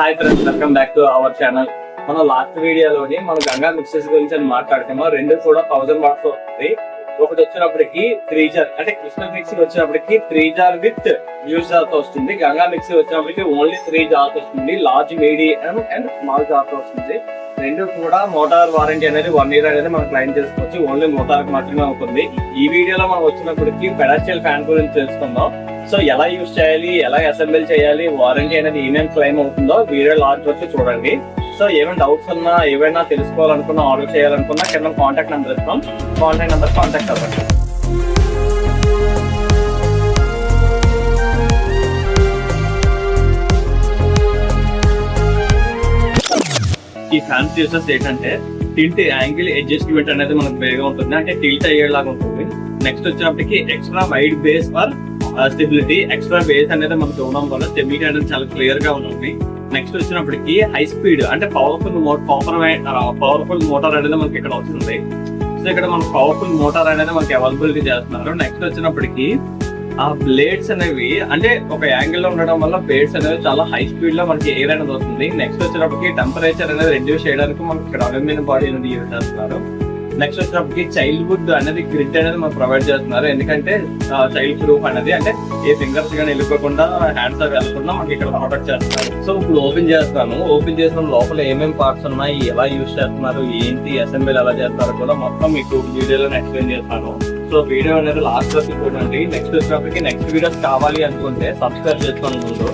Hi friends welcome back to our channel. మన last వీడియోలోని మనం గంగా మిక్సెస్ గురించి అని మాట్లాడుకున్నాం రెండు కూడా థౌసండ్ వాట్స్ వస్తుంది ఒకటి వచ్చినప్పటికి త్రీ జార్ అంటే కృష్ణ మిక్సీ వచ్చినప్పటికి త్రీ జార్ విత్ న్యూస్ జార్తో వస్తుంది. గంగా మిక్సీ వచ్చినప్పటికి ఓన్లీ త్రీ జార్స్ వస్తుంది. లార్జ్ మీడియం అండ్ స్మాల్ జార్తో వస్తుంది. రెండు కూడా మోటార్ వారంటీ అనేది వన్ ఇయర్ అనేది మనం క్లైమ్ చేసుకోవచ్చు. ఓన్లీ మోటార్ మాత్రమే ఉంటుంది ఈ వీడియోలో మనం వచ్చినప్పటికి పెడాస్టియల్ ఫ్యాన్ గురించి తెలుసుకుందాం. సో ఎలా యూస్ చేయాలి ఎలా అసెంబ్లీ చేయాలి వారంటీ అనేది ఏమేం క్లెయిమ్ అవుతుందో వీడియో లాస్ట్ వచ్చి చూడండి. సో ఏమైనా డౌట్స్ ఉన్నా ఏమైనా తెలుసుకోవాలనుకున్నా ఆర్డర్ చేయాలనుకున్నా కింద కాంటాక్ట్ నెంబర్ ఇస్తాం. కాంటాక్ట్ నెంబర్ కాంటాక్ట్ అవ్వండి. ఈ ఫ్యాన్ ఫీచర్స్ ఏంటంటే టిల్ట్ యాంగిల్ అడ్జస్ట్మెంట్ అనేది మనకు వేగా ఉంటుంది. అంటే టిల్ట్ అయ్యేలాగా ఉంటుంది. నెక్స్ట్ వచ్చినప్పటికి extra wide base for stability extra base అనేది మనకు ఉండడం వల్ల స్టెబిలిటీ అనేది చాలా క్లియర్గా ఉంటుంది. నెక్స్ట్ వచ్చినప్పటికి హై స్పీడ్ అంటే పవర్ఫుల్ పవర్ పవర్ఫుల్ మోటార్ అనేది మనకి ఇక్కడ వస్తుంది. సో ఇక్కడ మనకు పవర్ఫుల్ మోటార్ అనేది మనకి అవైలబిలిటీ చేస్తున్నారు. నెక్స్ట్ వచ్చినప్పటికి ఆ బ్లేడ్స్ అనేవి అంటే ఒక యాంగిల్లో ఉండడం వల్ల బ్లేడ్స్ అనేవి చాలా హై స్పీడ్లో మనకి ఎయిర్ అనేది వస్తుంది. నెక్స్ట్ వచ్చినప్పటికి టెంపరేచర్ అనేది రెడ్యూస్ చేయడానికి మనకి ఇక్కడ అల్యూమినియం బాడీ అనేది యూజ్ చేస్తున్నారు. నెక్స్ట్ వచ్చినప్పటికి చైల్డ్హుడ్ అనేది గ్రిడ్ అనేది మనం ప్రొవైడ్ చేస్తున్నారు. ఎందుకంటే చైల్డ్ ప్రూఫ్ అనేది అంటే ఏ ఫింగర్స్ కానీ వెళ్ళిపోకుండా హ్యాండ్స్ అవి వెళ్ళకుండా మనకి ఇక్కడ ప్రొటెక్ట్ చేస్తున్నారు. సో ఇప్పుడు ఓపెన్ చేస్తాను ఓపెన్ చేసిన లోపల ఏమేమి పార్ట్స్ ఉన్నాయి? ఎలా యూజ్ చేస్తున్నారు? ఏంటి? అసెంబ్లీ ఎలా చేస్తారు కూడా మొత్తం మీకు వీడియోలో ఎక్స్ప్లెయిన్ చేస్తాను. సో వీడియో అనేది లాస్ట్ వరకు చూడండి. నెక్స్ట్ వచ్చినప్పటికి నెక్స్ట్ వీడియోస్ కావాలి అనుకుంటే సబ్స్క్రైబ్ చేసుకోండి ముందు.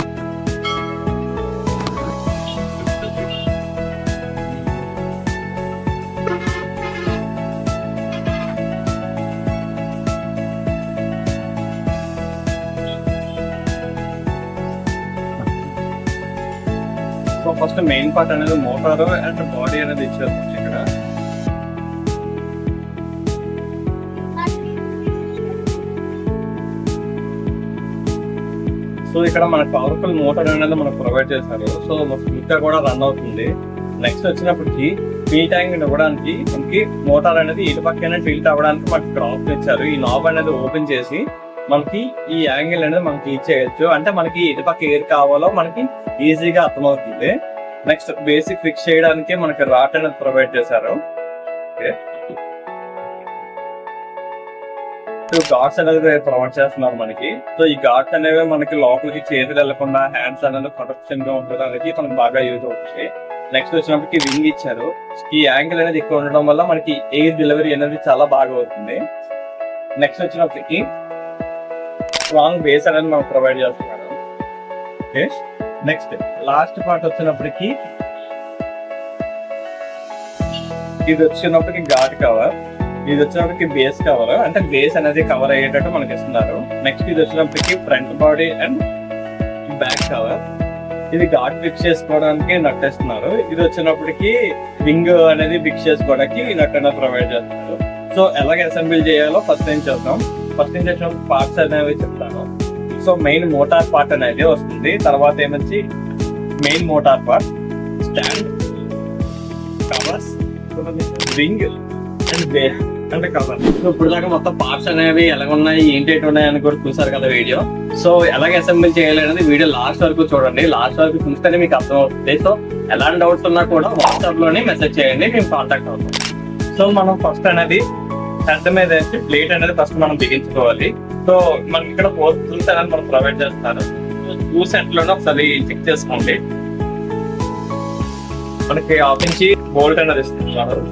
సో ఫస్ట్ మెయిన్ పార్ట్ అనేది మోటార్ అండ్ బాడీ అనేది ఇచ్చారు ఇక్కడ. సో ఇక్కడ మన పవర్ఫుల్ మోటార్ అనేది మనకు ప్రొవైడ్ చేశారు. సో స్మూత్ కూడా రన్ అవుతుంది. నెక్స్ట్ వచ్చినప్పటికి ఫీల్ ట్యాంక్ ఇవ్వడానికి మనకి మోటార్ అనేది ఇటు పక్కనే ఫీల్ట్ అవ్వడానికి మనకి ఇక్కడ ఆప్షన్ ఇచ్చారు. ఈ నాబ్ అనేది ఓపెన్ చేసి మనకి ఈ యాంగిల్ అనేది మనకి ఇచ్చేయచ్చు. అంటే మనకి ఇటు పక్క ఏది కావాలో మనకి ఈజీగా అర్థమవుతుంది. నెక్స్ట్ బేసిక్ ఫిక్స్ చేయడానికి మనకి రాట్ అనేది ప్రొవైడ్ చేశారు. ఓకే టూ గాడ్స్ అనేది ప్రొవైడ్ చేస్తున్నారు మనకి. సో ఈ గాడ్స్ అనేవి మనకి లోపలికి చేతులు వెళ్ళకుండా హ్యాండ్స్ అనేది ప్రొటెక్షన్గా ఉండడానికి మనకి బాగా యూజ్ అవుతుంది. నెక్స్ట్ వచ్చినప్పటికి వింగ్ ఇచ్చారు. ఈ యాంగిల్ అనేది ఎక్కువ ఉండడం వల్ల మనకి ఎయిర్ డెలివరీ అనేది చాలా బాగా అవుతుంది. నెక్స్ట్ వచ్చినప్పటికి స్ట్రాంగ్ బేస్ అనేది మనం ప్రొవైడ్ చేస్తున్నారు. ఓకే నెక్స్ట్ లాస్ట్ పార్ట్ వచ్చినప్పటికి ఇది వచ్చినప్పటికి ఘాట్ కవర్ ఇది వచ్చినప్పటికి బేస్ కవర్ అంటే బేస్ అనేది కవర్ అయ్యేటట్టు మనకి ఇస్తున్నారు. నెక్స్ట్ ఇది వచ్చినప్పటికి front body and back cover ఇది ఘాట్ ఫిక్స్ చేసుకోవడానికి నట్టేస్తున్నారు. ఇది వచ్చినప్పటికి వింగ్ అనేది ఫిక్స్ చేసుకోవడానికి నట్ అనేది ప్రొవైడ్ చేస్తున్నారు. సో ఎలాగ అసెంబ్లీ చేయాలో ఫస్ట్ టైం చేద్దాం? ఫస్ట్ నుంచి చేసిన పార్ట్స్ అనేవి చెప్తాను. సో మెయిన్ మోటార్ పార్ట్ అనేది వస్తుంది. తర్వాత ఏమొచ్చి main motor part stand covers ring and base అంటే కవర్ సో ఇప్పుడు దాకా మొత్తం పార్ట్స్ అనేవి ఎలా ఉన్నాయి ఏంటి ఉన్నాయి అని కూడా చూసారు కదా వీడియో. సో ఎలాగ అసెంబ్లీ చేయాలి అనేది వీడియో లాస్ట్ వరకు చూడండి. లాస్ట్ వరకు చూస్తేనే మీకు అర్థం అవుతుంది సో ఎలాంటి డౌట్స్ ఉన్నా కూడా వాట్సాప్లోనే మెసేజ్ చేయండి మేము కాంటాక్ట్ అవుతాం. సో మనం ఫస్ట్ అనేది హెడ్ మీద వేసి ప్లేట్ అనేది ఫస్ట్ మనం బిగించుకోవాలి. సో మనకి ఇక్కడ ఫోర్ టూల్స్ అనేది మనం ప్రొవైడ్ చేస్తారు. టూ సెట్లోనే ఒకసారి చెక్ చేసుకోండి. మనకి ఆఫ్ నుంచి బోల్ట్ అనేది ఇస్తున్నారు.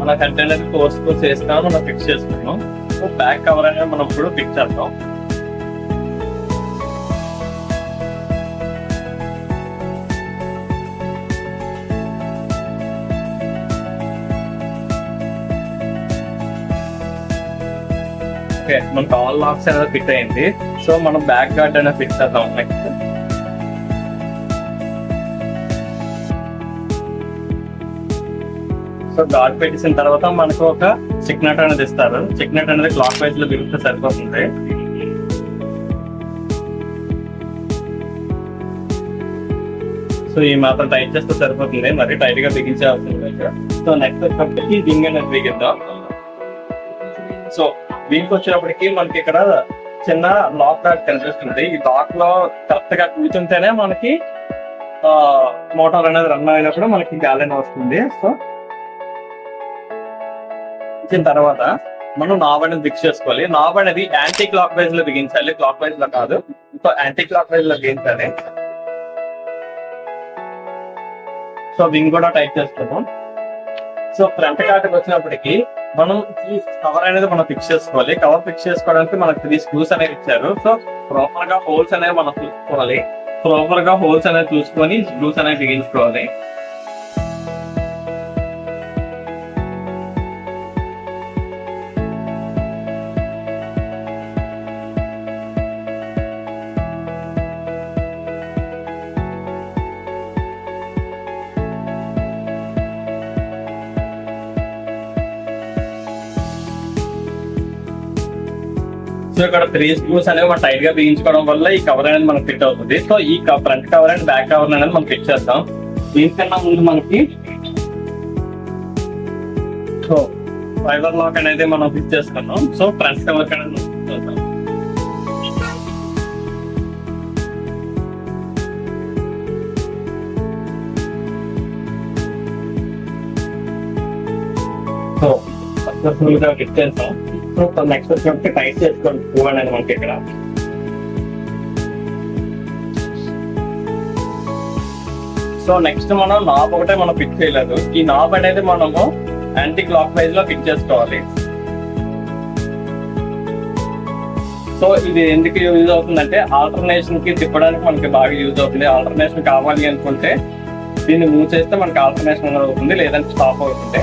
మన హెడ్ కోర్స్ కోర్స్ వేస్తాం మనం ఫిక్స్ చేసుకున్నాం బ్యాక్ కవర్ అనేది మనం ఇప్పుడు ఫిక్స్ చేద్దాం. ఓకే మనకు ఆల్ లాక్స్ అనేది ఫిట్ అయింది. సో మనం బ్యాక్ గార్డ్ అనేది ఫిట్ చేద్దాం. నెక్స్ట్ సో గార్డ్ పెట్టేసిన తర్వాత మనకు ఒక చిక్నట్ అనేది ఇస్తారు. చిక్నట్ అనేది క్లాక్ వైజ్లో తిరిగితే సరిపోతుంది. సో ఈ మాత్రం టైట్ చేస్తే సరిపోతుంది. మరి టైట్గా బిగించే అవసరం లేదు. సో నెక్స్ట్ వచ్చేటప్పటికి రింగ్ అనేది బిగిద్దాం. సో దీనికి వచ్చినప్పటికి మనకి ఇక్కడ చిన్న లాక్ డాట్ కనిపిస్తుంది. ఈ లాక్లో కరెక్ట్గా కూర్చుంటేనే మనకి మోటార్ అనేది రన్ అయినప్పుడు మనకి గాలి వస్తుంది. సో ఇచ్చిన తర్వాత మనం నాబ్ అనేది ఫిక్స్ చేసుకోవాలి. నాబ్ అనేది యాంటీ క్లాక్ వైజ్లో బిగించాలి. క్లాక్ వైజ్లో కాదు. సో యాంటీ క్లాక్ వైజ్లో బిగించాలి. సో వింగ్ కూడా టైప్ చేస్తాము సో ఫ్రంట్ కార్డ్కి వచ్చినప్పటికీ మనం కవర్ అనేది మనం ఫిక్స్ చేసుకోవాలి. కవర్ ఫిక్స్ చేసుకోవడానికి మనకు త్రీ స్క్రూస్ అనేవి ఇచ్చారు. సో ప్రాపర్గా హోల్స్ అనేవి మనం చూసుకోవాలి. ప్రాపర్గా హోల్స్ అనేవి చూసుకొని స్క్రూస్ అనేవి బిగించుకోవాలి సో ఇక్కడ త్రీ స్క్రూస్ అనేవి మనం టైట్గా బిగించుకోవడం వల్ల ఈ కవర్ అనేది మనకి ఫిట్ అవుతుంది. సో ఈ front cover and back cover అనేది మనం ఫిట్ చేస్తాం దీనికన్నా ముందు మనకి సో ఫైబర్ లాక్ అనేది మనం ఫిట్ చేసుకున్నాం సో ఫ్రంట్ కవర్ అనేది సో సక్సెస్ఫుల్గా ఫిట్ చేస్తాం. సో నెక్స్ట్ వచ్చి టైట్ చేసుకోండి పువ్వు మనకి ఇక్కడ. సో నెక్స్ట్ మనం నాబ్ ఒకటే మనం ఫిక్స్ చేయలేదు. ఈ నాబ్ అనేది మనము యాంటీ క్లాక్ వైజ్లో ఫిక్స్ చేసుకోవాలి. సో ఇది ఎందుకు యూజ్ అవుతుందంటే ఆల్టర్నేషన్కి తిప్పడానికి మనకి బాగా యూజ్ అవుతుంది. ఆల్టర్నేషన్ కావాలి అనుకుంటే దీన్ని మూవ్ చేస్తే మనకి ఆల్టర్నేషన్ అవుతుంది లేదంటే స్టాప్ అవుతుంది.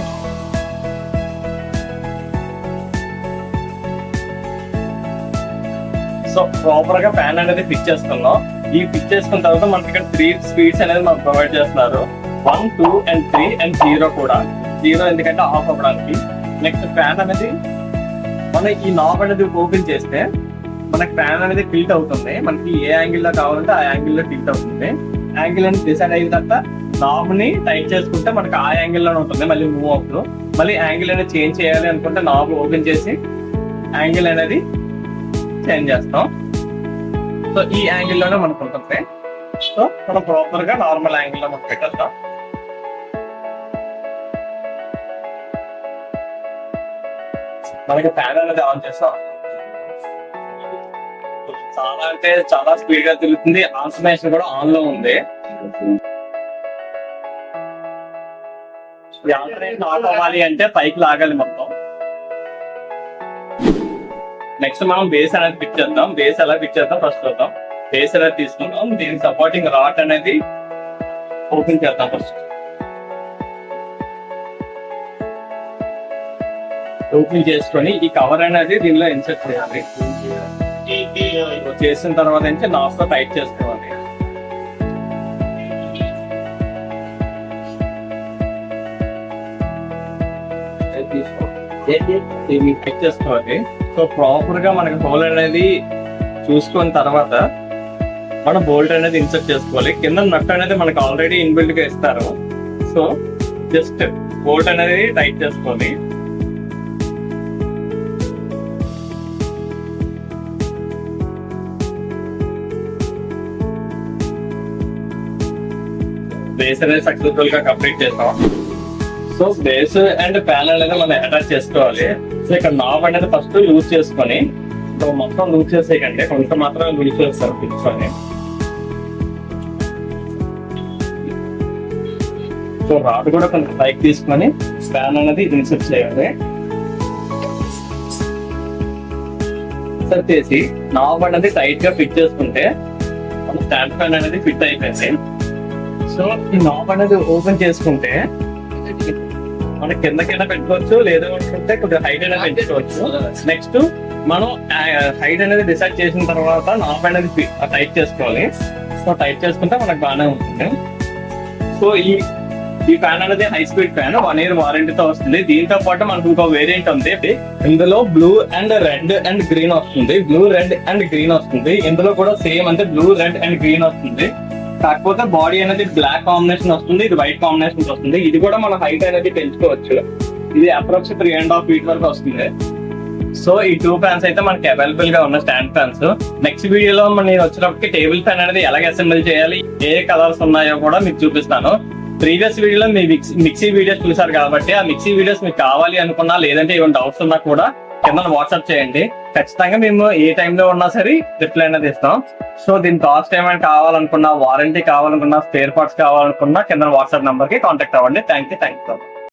సో ప్రాపర్గా ఫ్యాన్ అనేది ఫిక్స్ చేసుకున్నాం. ఈ ఫిక్స్ చేసుకున్న తర్వాత మనకి ఇక్కడ త్రీ స్పీడ్స్ అనేది మనకు ప్రొవైడ్ చేస్తున్నారు. One two and three and zero కూడా. జీరో ఎందుకంటే ఆఫ్ అవ్వడానికి. నెక్స్ట్ ఫ్యాన్ అనేది మనం ఈ నాబ్ అనేది ఓపెన్ చేస్తే మనకి ఫ్యాన్ అనేది టిల్ట్ అవుతుంది. మనకి ఏ యాంగిల్లో కావాలంటే ఆ యాంగిల్లో టిల్ట్ అవుతుంది. యాంగిల్ అనేది డిసైడ్ అయిన తర్వాత నాబ్ని టైట్ చేసుకుంటే మనకి ఆ యాంగిల్లోనే ఉంటుంది. మళ్ళీ మూవ్ అవుతుంది. మళ్ళీ యాంగిల్ అనేది చేంజ్ చేయాలి అనుకుంటే నాబ్ ఓపెన్ చేసి యాంగిల్ అనేది చేంజ్ చేస్తాం? సో ఈ యాంగిల్లోనే మనకు ఉంటుంది. సో మనం ప్రాపర్గా నార్మల్ యాంగిల్లో మనకు మనం పెట్టేస్తాం మనకి ఫ్యాన్ అనేది ఆన్ చేస్తాం చాలా అంటే చాలా స్పీడ్గా తిరుగుతుంది. ఆన్సమేషన్ కూడా ఆన్లో ఉంది. ఈ ఆఫ్ అవ్వాలి అంటే పైకి లాగాలి మొత్తం. నెక్స్ట్ మనం బేస్ అనేది పిక్ చేద్దాం. బేస్ ఎలా పిక్ చేద్దాం? ఫస్ట్ చూద్దాం. బేస్ ఎలా తీసుకుందాం? దీనికి సపోర్టింగ్ రాట్ అనేది ఓపెన్ చేద్దాం ఫస్ట్ ఓపెన్ చేసుకొని ఈ కవర్ అనేది దీనిలో ఇన్సర్ట్ చేయాలి. చేసిన తర్వాత నుంచి నాస్తో టైట్ చేసుకోవాలి. దీన్ని టైట్ చేసుకోవాలి. సో ప్రాపర్గా మనకి హోల్ అనేది చూసుకున్న తర్వాత మనం బోల్ట్ అనేది ఇన్సర్ట్ చేసుకోవాలి. కింద నట్ అనేది మనకి ఆల్రెడీ ఇన్బిల్ట్గా ఇస్తారు. సో జస్ట్ బోల్ట్ అనేది టైట్ చేసుకోవాలి. బేస్ అనేది సక్సెస్ఫుల్గా కంప్లీట్ చేస్తాం. సో బేస్ అండ్ ప్యానల్ అనేది మనం అటాచ్ చేసుకోవాలి. సో ఇక్కడ నాబ్ అనేది ఫస్ట్ లూజ్ చేసుకొని సో మొత్తం లూజ్ చేసేయకండి. కొంత మాత్రం లూజ్ చేస్తారు పిచ్చుకొని సో రాడ్ కూడా కొంచెం పైకి తీసుకొని స్పాన్ అనేది ఇన్సెట్ చేయాలి. ఇన్సర్ట్ చేసి నాబ్ అనేది టైట్గా ఫిట్ చేసుకుంటే మన స్టాండ్ ఫ్యాన్ అనేది ఫిట్ అయిపోయింది. సో ఈ నాబ్ అనేది ఓపెన్ చేసుకుంటే మనం కింద కింద పెట్టుకోవచ్చు లేదు అనుకుంటే కొద్దిగా హైట్ అనేది పెంచుకోవచ్చు నెక్స్ట్ మనం హైట్ అనేది డిసైడ్ చేసిన తర్వాత నాబ్ అనేది టైట్ చేసుకోవాలి. సో టైట్ చేసుకుంటే మనకు బాగానే ఉంటుంది. సో ఈ ఈ ఫ్యాన్ అనేది high speed fan one year వారంటీతో వస్తుంది. దీంతో పాటు మనకు ఇంకో వేరియంట్ ఉంది. ఇందులో blue and red and green వస్తుంది. బ్లూ రెడ్ అండ్ గ్రీన్ వస్తుంది. ఇందులో కూడా సేమ్ అంటే బ్లూ రెడ్ అండ్ గ్రీన్ వస్తుంది. కాకపోతే బాడీ అనేది బ్లాక్ కాంబినేషన్ వస్తుంది ఇది వైట్ కాంబినేషన్ వస్తుంది. ఇది కూడా మన హైట్ అనేది పెంచుకోవచ్చు. ఇది approx three and half feet వరకు వస్తుంది. సో ఈ టూ ఫ్యాన్స్ అయితే మనకి అవైలబుల్గా ఉన్న స్టాండ్ ఫ్యాన్స్ నెక్స్ట్ వీడియోలో నేను వచ్చినప్పటికి టేబుల్ ఫ్యాన్ అనేది ఎలాగ అసెంబుల్ చేయాలి ఏ కలర్స్ ఉన్నాయో కూడా మీకు చూపిస్తాను. ప్రీవియస్ వీడియోలో మీ మిక్సీ మిక్సీ వీడియోస్ చూసారు కాబట్టి ఆ మిక్సీ వీడియోస్ మీకు కావాలి అనుకున్నా లేదంటే ఏమైనా డౌట్స్ ఉన్నా కూడా కింద వాట్సాప్ చేయండి. ఖచ్చితంగా మేము ఏ టైంలో ఉన్నా సరే రిప్లై అనేది ఇస్తాం. సో దీని కాస్ట్ ఏమైనా కావాలనుకున్నా వారంటీ కావాలనుకున్నా స్పేర్ పార్ట్స్ కావాలనుకున్నా కింద వాట్సాప్ నంబర్కి కాంటాక్ట్ అవ్వండి. Thank you thank you